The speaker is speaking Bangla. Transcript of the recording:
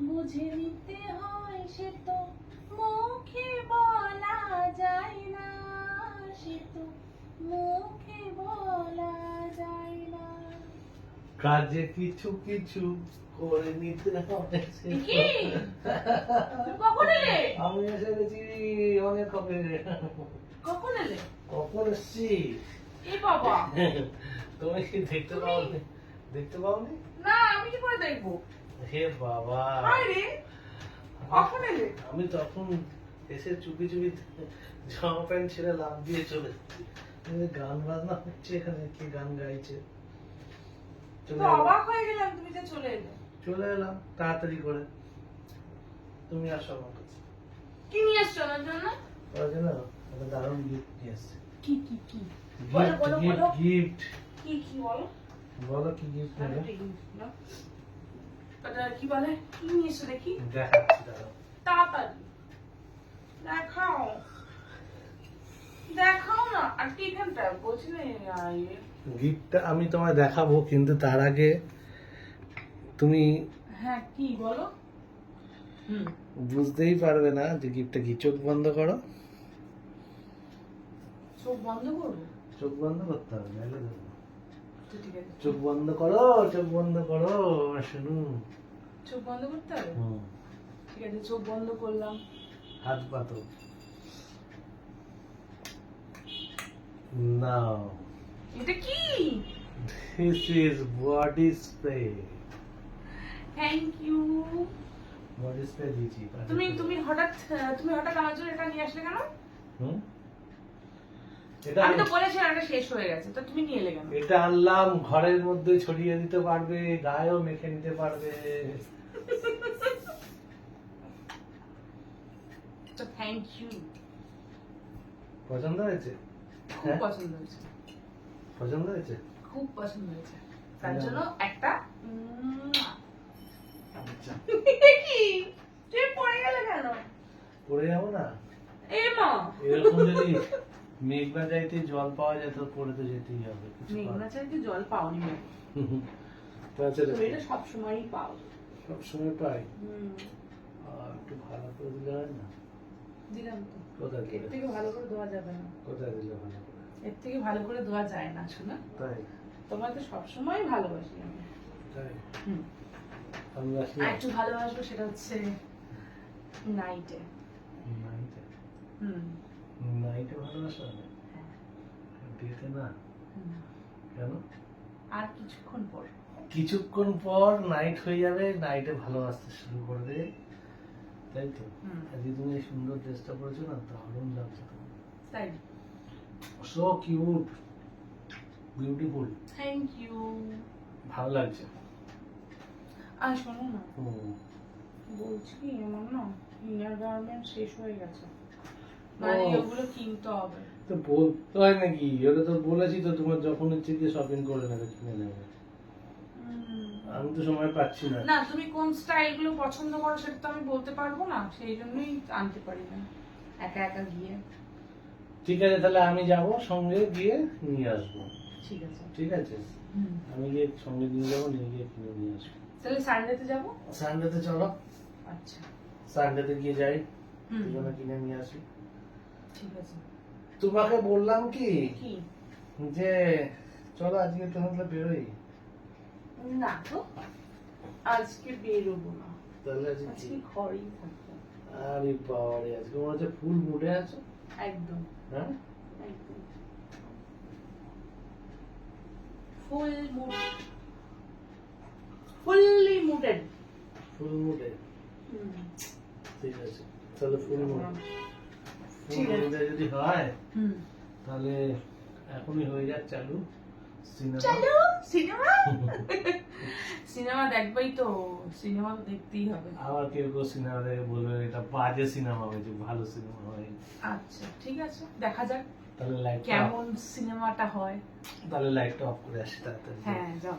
বুঝে নিতে হয় সে তো। মুখে বলা যায় না সে তো মুখে বলা যায় না। কাজে কিছু কিছু করে নিতে হবে। কি? কখন এলে? আমি এসে গেছি অনেক কবে কখন এলে? কখন এসছি? এ বাবা। তুমি কি দেখতে পাওনি? দেখতে পাওনি? না আমি কি করে দেখব? হে বাবা। কখন এলে? আমি তখন এসে চুপি চুপি জামা প্যান্ট ছেড়ে লাভ দিয়ে চলে এসেছি। গান বাজনা হচ্ছে এখানে কি গান গাইছে? চলে এলাম। অবাক হয়ে গেলাম তুমি যে চলে এলে। চলে এলাম তাড়াতাড়ি করে। তুমি আসো আমার কাছে। কি নিয়ে এসছো আমার জন্য? ওর জন্য একটা দারুণ গিফট নিয়ে এসছে কি কি কি? বলো, বলো, গিফট বলো। গিফট কি কি বলো? বলো কি গিফট নেবে। ওটা কি বলে? কি নিয়ে এসছো দেখি? তাড়াতাড়ি। দেখাও। দেখাও না। আর কি এখানটা? বলছি না ইয়ে। গিফটটা আমি তোমায় দেখাবো কিন্তু তার আগে তুমি হ্যাঁ কি বলো? বুঝতেই পারবে না যে গিফটটা কি চোখ বন্ধ করো। চোখ বন্ধ করব? চোখ বন্ধ করতে হবে নাহলে চোখ বন্ধ করো চোখ বন্ধ করো শুনু চোখ বন্ধ করতে হবে? ঠিক আছে চোখ বন্ধ করলাম। হাত পাতো নাও। এটা কি? This is body spray thank you body spray দিয়েছি তুমি তুমি হঠাৎ তুমি হঠাৎ আমার জন্য এটা নিয়ে আসলে কেন? হুম? আমি তো বলেছিলাম এটা শেষ হয়ে গেছে তো তুমি নিয়ে এলে কেন? এটা আনলাম ঘরের মধ্যে ছড়িয়ে দিতে পারবে গায়েও মেখে নিতে পারবে। তো থ্যাংক ইউ পছন্দ হয়েছে? খুব হ্যাঁ? পছন্দ হয়েছে। পছন্দ হয়েছে? খুব পছন্দ হয়েছে। তার জন্য একটা। আচ্ছা। কি? তুই পড়ে গেলে কেন? পড়ে যাব না। এ মা। এরকম যদি মেঘনা যাইতে জল পাওয়া যেত পড়ে তো যেতেই হবে মেঘনা চাইতে জল পাওনি মা তাছাড়া তুমি এটা সবসময়ই পাও। সবসময় পাই? হুম। আর একটু ভালো করে দিলে হয় না? দিলাম তো। কোথায় এর থেকে ভালো করে ধোয়া যাবে না। কোথায় দিলে ভালো করে? এর থেকে ভালো করে ধোয়া যায় না শোনা। তাই? তোমার তো সবসময় ভালোবাসি আমি। তাই? হুম। একটু ভালোবাসবো সেটা হচ্ছে নাইটে নাইটে হুম। নাইটে ভালোবাসা হবে হ্যাঁ। না? কেন? আর কিছুক্ষণ পর। কিছুক্ষণ পর নাইট হয়ে যাবে নাইটে ভালোবাসতে শুরু করবে তাই তো? আজকে তুমি এই সুন্দর ড্রেসটা পরেছো না দারুণ লাগছে তোমার। তাই। So cute beautiful thank you ভালো লাগছে? আর শোনো না। বলছি আমার না ইনার গার্মেন্ট শেষ হয়ে গেছে। মানে ওগুলো কিনতে হবে। তো বলতে হয় নাকি? ওটা তো বলেছি তো তোমার যখন ইচ্ছে দিয়ে শপিং করে নেবে কিনে নেবে। আমি তো সময় পাচ্ছি না। না তুমি কোন স্টাইলগুলো পছন্দ করো সেটা তো আমি বলতে পারব না সেই জন্যই আনতে পারি না। একা একা গিয়ে। ঠিক আছে তাহলে আমি যাব সঙ্গে গিয়ে নিয়ে আসব। ঠিক আছে। ঠিক আছে? আমি গিয়ে সঙ্গে নিয়ে যাব নিয়ে গিয়ে কিনে নিয়ে আসব। তাহলে সানডেতে যাব? সানডেতে চলো। আচ্ছা। সানডেতে গিয়ে যাই। দুজনে কিনে নিয়ে আসি। ঠিক আছে। তোমাকে বললাম কি? কি? যে চলো আজকে তাহলে বেরোই। না তো আজকে বেরোবো না। তাহলে আজকে ঘরেই থাকব। আরে বাবারে আজকে মনে হচ্ছে ফুল মুডে আছো। একদম। হ্যাঁ? একদম। ফুল মুড। ফুললি মুডেড ফুল মুডে। ঠিক আছে তাহলে ফুল মুড। যদি হয় তাহলে এখনই হয়ে যাক চালু। সিনেমা। চলো? সিনেমা? সিনেমা দেখবাই তো সিনেমা দেখতেই হবে। আবার কেউ কেউ সিনেমা দেখে বলবে এটা বাজে সিনেমা হয়েছে ভালো সিনেমা হয়। আচ্ছা ঠিক আছে দেখা যাক তাহলে লাইটটা কেমন সিনেমাটা হয়। তাহলে লাইটটা অফ করে আসি তাড়াতাড়ি। হ্যাঁ যাও।